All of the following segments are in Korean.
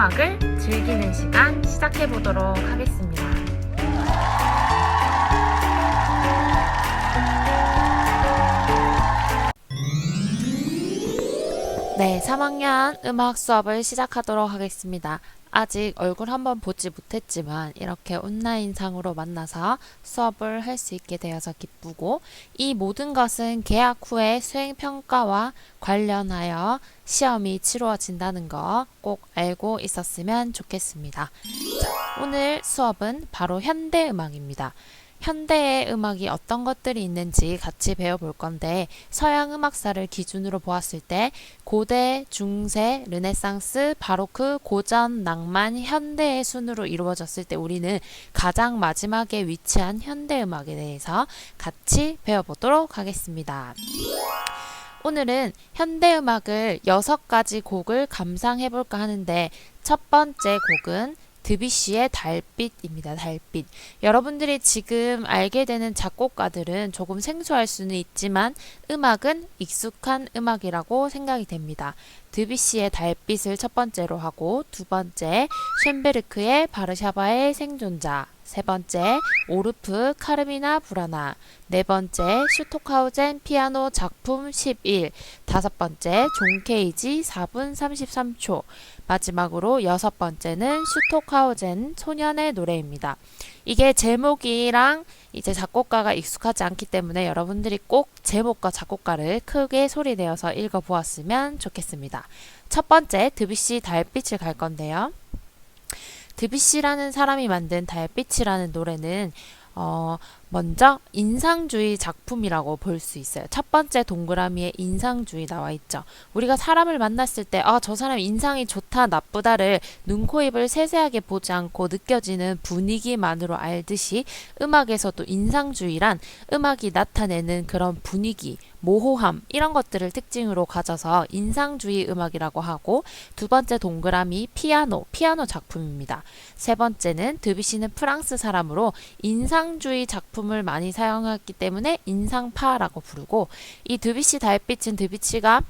음악을 즐기는 시간 시작해 보도록 하겠습니다. 네, 3학년 음악 수업을 시작하도록 하겠습니다. 아직 얼굴 한번 보지 못했지만 이렇게 온라인상으로 만나서 수업을 할 수 있게 되어서 기쁘고 이 모든 것은 개학 후에 수행평가와 관련하여 시험이 치루어진다는 거 꼭 알고 있었으면 좋겠습니다. 자, 오늘 수업은 바로 현대음악입니다. 현대의 음악이 어떤 것들이 있는지 같이 배워볼 건데 서양 음악사를 기준으로 보았을 때 고대, 중세, 르네상스, 바로크, 고전, 낭만, 현대의 순으로 이루어졌을 때 우리는 가장 마지막에 위치한 현대 음악에 대해서 같이 배워보도록 하겠습니다. 오늘은 현대 음악을 여섯 가지 곡을 감상해 볼까 하는데 첫 번째 곡은 드비시의 달빛입니다. 달빛. 여러분들이 지금 알게 되는 작곡가들은 조금 생소할 수는 있지만 음악은 익숙한 음악이라고 생각이 됩니다. 드비시의 달빛을 첫 번째로 하고 두 번째 쉔베르크의 바르샤바의 생존자 세 번째 오르프 카르미나 부라나 네 번째 슈토카우젠 피아노 작품 11 다섯 번째 존 케이지 4분 33초 마지막으로 여섯 번째는 슈토카우젠 소년의 노래입니다. 이게 제목이랑 이제 작곡가가 익숙하지 않기 때문에 여러분들이 꼭 제목과 작곡가를 크게 소리내어서 읽어보았으면 좋겠습니다. 첫 번째 드뷔시 달빛을 갈 건데요. 드뷔시라는 사람이 만든 달빛이라는 노래는 어, 먼저 인상주의 작품이라고 볼 수 있어요. 첫 번째 동그라미에 인상주의 나와 있죠. 우리가 사람을 만났을 때, 아, 저 사람 인상이 좋다, 나쁘다를 눈, 코, 입을 세세하게 보지 않고 느껴지는 분위기만으로 알듯이 음악에서도 인상주의란 음악이 나타내는 그런 분위기, 모호함, 이런 것들을 특징으로 가져서 인상주의 음악이라고 하고, 두 번째 동그라미 피아노, 피아노 작품입니다. 세 번째는 드뷔시는 프랑스 사람으로 인상주의 작품 을 많이 사용했기 때문에 인상파라고 부르고 이 드뷔시 달빛은 드뷔시가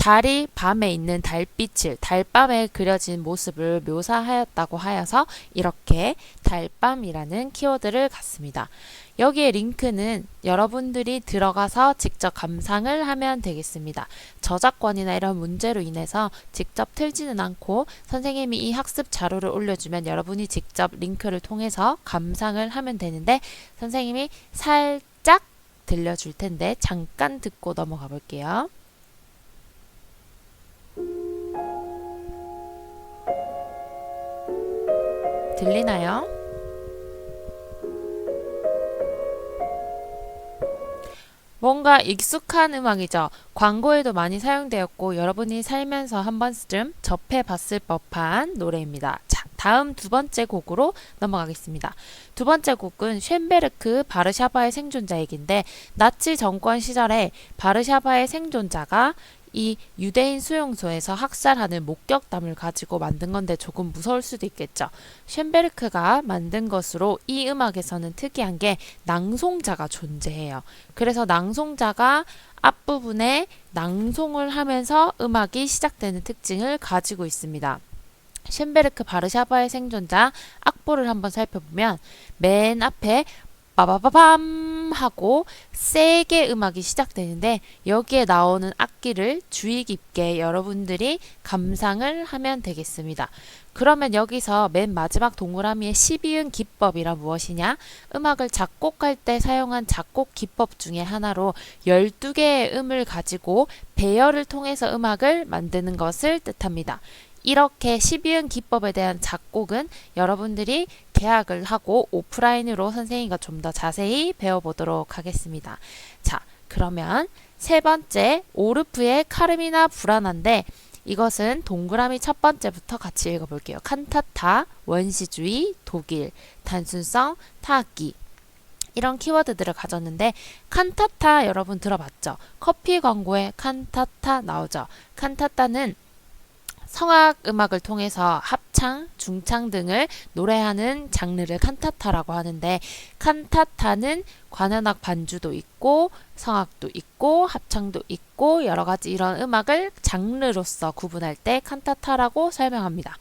달이 밤에 있는 달빛을 달밤에 그려진 모습을 묘사하였다고 하여서 이렇게 달밤이라는 키워드를 갖습니다. 여기에 링크는 여러분들이 들어가서 직접 감상을 하면 되겠습니다. 저작권이나 이런 문제로 인해서 직접 틀지는 않고 선생님이 이 학습 자료를 올려주면 여러분이 직접 링크를 통해서 감상을 하면 되는데 선생님이 살짝 들려줄 텐데 잠깐 듣고 넘어가 볼게요. 들리나요? 뭔가 익숙한 음악이죠. 광고에도 많이 사용되었고 여러분이 살면서 한 번쯤 접해봤을 법한 노래입니다. 자, 다음 두 번째 곡으로 넘어가겠습니다. 두 번째 곡은 쉔베르크 바르샤바의 생존자 얘기인데 나치 정권 시절에 바르샤바의 생존자가 이 유대인 수용소에서 학살하는 목격담을 가지고 만든 건데 조금 무서울 수도 있겠죠. 쉔베르크가 만든 것으로 이 음악에서는 특이한 게 낭송자가 존재해요. 그래서 낭송자가 앞부분에 낭송을 하면서 음악이 시작되는 특징을 가지고 있습니다. 쉔베르크 바르샤바의 생존자 악보를 한번 살펴보면 맨 앞에 빠바바밤 하고 세게 음악이 시작되는데 여기에 나오는 악기를 주의 깊게 여러분들이 감상을 하면 되겠습니다. 그러면 여기서 맨 마지막 동그라미의 12음 기법이란 무엇이냐? 음악을 작곡할 때 사용한 작곡 기법 중에 하나로 12개의 음을 가지고 배열을 통해서 음악을 만드는 것을 뜻합니다. 이렇게 12음 기법에 대한 작곡은 여러분들이 계약을 하고 오프라인으로 선생님과 좀 더 자세히 배워보도록 하겠습니다. 자, 그러면 세 번째 오르프의 카르미나 불안한데 이것은 동그라미 첫 번째부터 같이 읽어볼게요. 칸타타, 원시주의, 독일, 단순성, 타악기. 이런 키워드들을 가졌는데 칸타타 여러분 들어봤죠? 커피 광고에 칸타타 나오죠. 칸타타는 성악 음악을 통해서 합창, 중창 등을 노래하는 장르를 칸타타라고 하는데 칸타타는 관현악 반주도 있고 성악도 있고 합창도 있고 여러 가지 이런 음악을 장르로서 구분할 때 칸타타라고 설명합니다.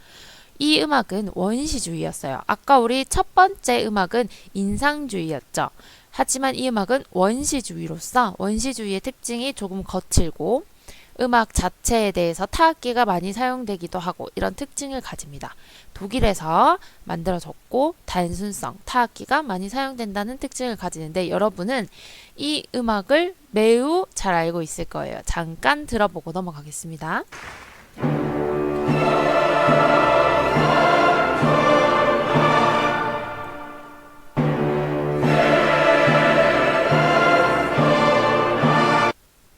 이 음악은 원시주의였어요. 아까 우리 첫 번째 음악은 인상주의였죠. 하지만 이 음악은 원시주의로서 원시주의의 특징이 조금 거칠고 음악 자체에 대해서 타악기가 많이 사용되기도 하고 이런 특징을 가집니다. 독일에서 만들어졌고 단순성, 타악기가 많이 사용된다는 특징을 가지는데 여러분은 이 음악을 매우 잘 알고 있을 거예요. 잠깐 들어보고 넘어가겠습니다.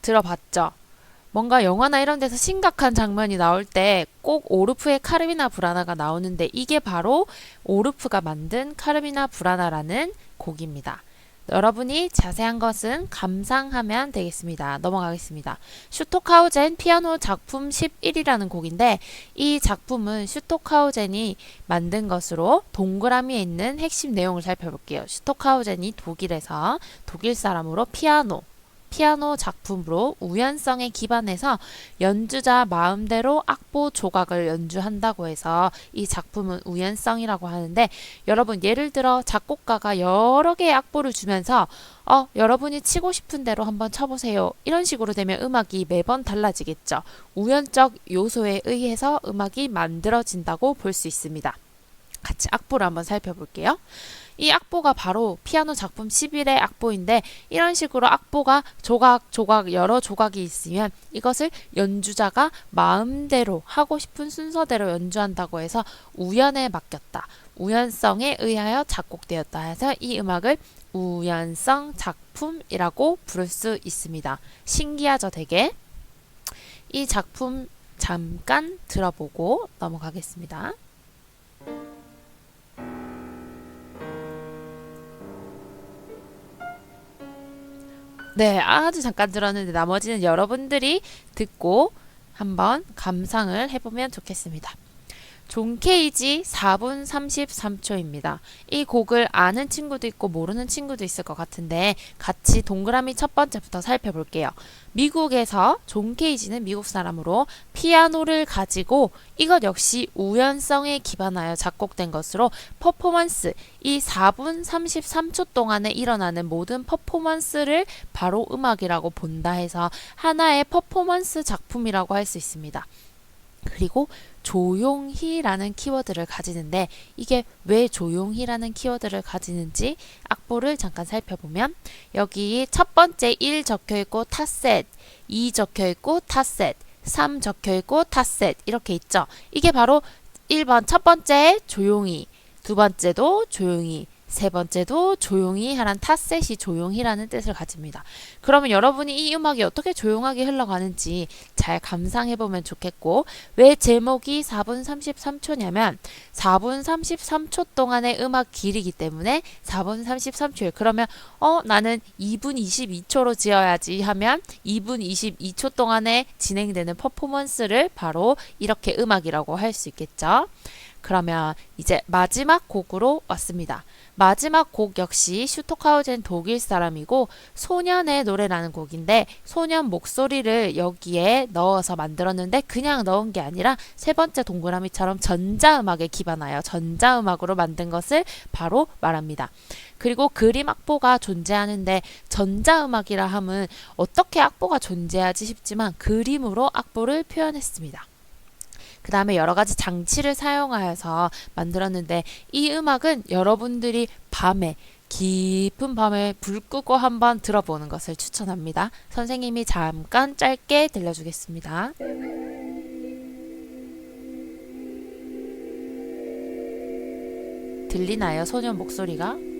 들어봤죠? 뭔가 영화나 이런 데서 심각한 장면이 나올 때 꼭 오르프의 카르미나 브라나가 나오는데 이게 바로 오르프가 만든 카르미나 브라나라는 곡입니다. 여러분이 자세한 것은 감상하면 되겠습니다. 넘어가겠습니다. 슈토카우젠 피아노 작품 11이라는 곡인데 이 작품은 슈토카우젠이 만든 것으로 동그라미에 있는 핵심 내용을 살펴볼게요. 슈토카우젠이 독일에서 독일 사람으로 피아노 피아노 작품으로 우연성에 기반해서 연주자 마음대로 악보 조각을 연주한다고 해서 이 작품은 우연성이라고 하는데 여러분 예를 들어 작곡가가 여러 개의 악보를 주면서 어 여러분이 치고 싶은 대로 한번 쳐보세요. 이런 식으로 되면 음악이 매번 달라지겠죠. 우연적 요소에 의해서 음악이 만들어진다고 볼 수 있습니다 같이 악보를 한번 살펴볼게요. 이 악보가 바로 피아노 작품 11의 악보인데 이런 식으로 악보가 조각 조각 여러 조각이 있으면 이것을 연주자가 마음대로 하고 싶은 순서대로 연주한다고 해서 우연에 맡겼다. 우연성에 의하여 작곡되었다 해서 이 음악을 우연성 작품이라고 부를 수 있습니다. 신기하죠, 되게? 이 작품 잠깐 들어보고 넘어가겠습니다. 네, 아주 잠깐 들었는데 나머지는 여러분들이 듣고 한번 감상을 해보면 좋겠습니다. 존 케이지 4분 33초입니다. 이 곡을 아는 친구도 있고 모르는 친구도 있을 것 같은데 같이 동그라미 첫 번째부터 살펴볼게요. 미국에서 존 케이지는 미국 사람으로 피아노를 가지고 이것 역시 우연성에 기반하여 작곡된 것으로 퍼포먼스 이 4분 33초 동안에 일어나는 모든 퍼포먼스를 바로 음악이라고 본다 해서 하나의 퍼포먼스 작품이라고 할 수 있습니다. 그리고 조용히라는 키워드를 가지는데 이게 왜 조용히라는 키워드를 가지는지 악보를 잠깐 살펴보면 여기 첫 번째 1 적혀 있고 타셋, 2 적혀 있고 타셋, 3 적혀 있고 타셋 이렇게 있죠. 이게 바로 1번 첫 번째 조용히, 두 번째도 조용히, 세 번째도 조용히 하란 타셋이 조용히라는 뜻을 가집니다. 그러면 여러분이 이 음악이 어떻게 조용하게 흘러가는지 잘 감상해 보면 좋겠고 왜 제목이 4분 33초냐면 4분 33초 동안의 음악 길이기 때문에 4분 33초예요. 그러면 어 나는 2분 22초로 지어야지 하면 2분 22초 동안에 진행되는 퍼포먼스를 바로 이렇게 음악이라고 할 수 있겠죠. 그러면 이제 마지막 곡으로 왔습니다. 마지막 곡 역시 슈토카우젠 독일 사람이고 소년의 노래라는 곡인데 소년 목소리를 여기에 넣어서 만들었는데 그냥 넣은 게 아니라 세 번째 동그라미처럼 전자음악에 기반하여 전자음악으로 만든 것을 바로 말합니다. 그리고 그림 악보가 존재하는데 전자음악이라 함은 어떻게 악보가 존재하지 싶지만 그림으로 악보를 표현했습니다. 그 다음에 여러 가지 장치를 사용하여서 만들었는데 이 음악은 여러분들이 밤에 깊은 밤에 불 끄고 한번 들어보는 것을 추천합니다. 선생님이 잠깐 짧게 들려주겠습니다. 들리나요? 소년 목소리가?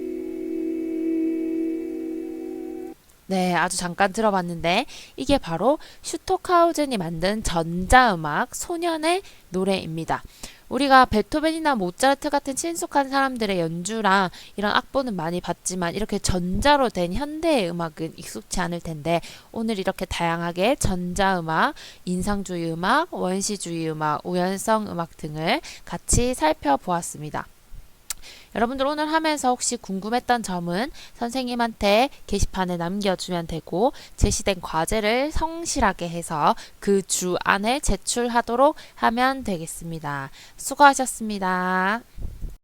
네, 아주 잠깐 들어봤는데 이게 바로 슈토카우젠이 만든 전자음악 소년의 노래입니다. 우리가 베토벤이나 모차르트 같은 친숙한 사람들의 연주랑 이런 악보는 많이 봤지만 이렇게 전자로 된 현대의 음악은 익숙치 않을 텐데 오늘 이렇게 다양하게 전자음악, 인상주의 음악, 원시주의 음악, 우연성 음악 등을 같이 살펴보았습니다. 여러분들 오늘 하면서 혹시 궁금했던 점은 선생님한테 게시판에 남겨주면 되고 제시된 과제를 성실하게 해서 그 주 안에 제출하도록 하면 되겠습니다. 수고하셨습니다.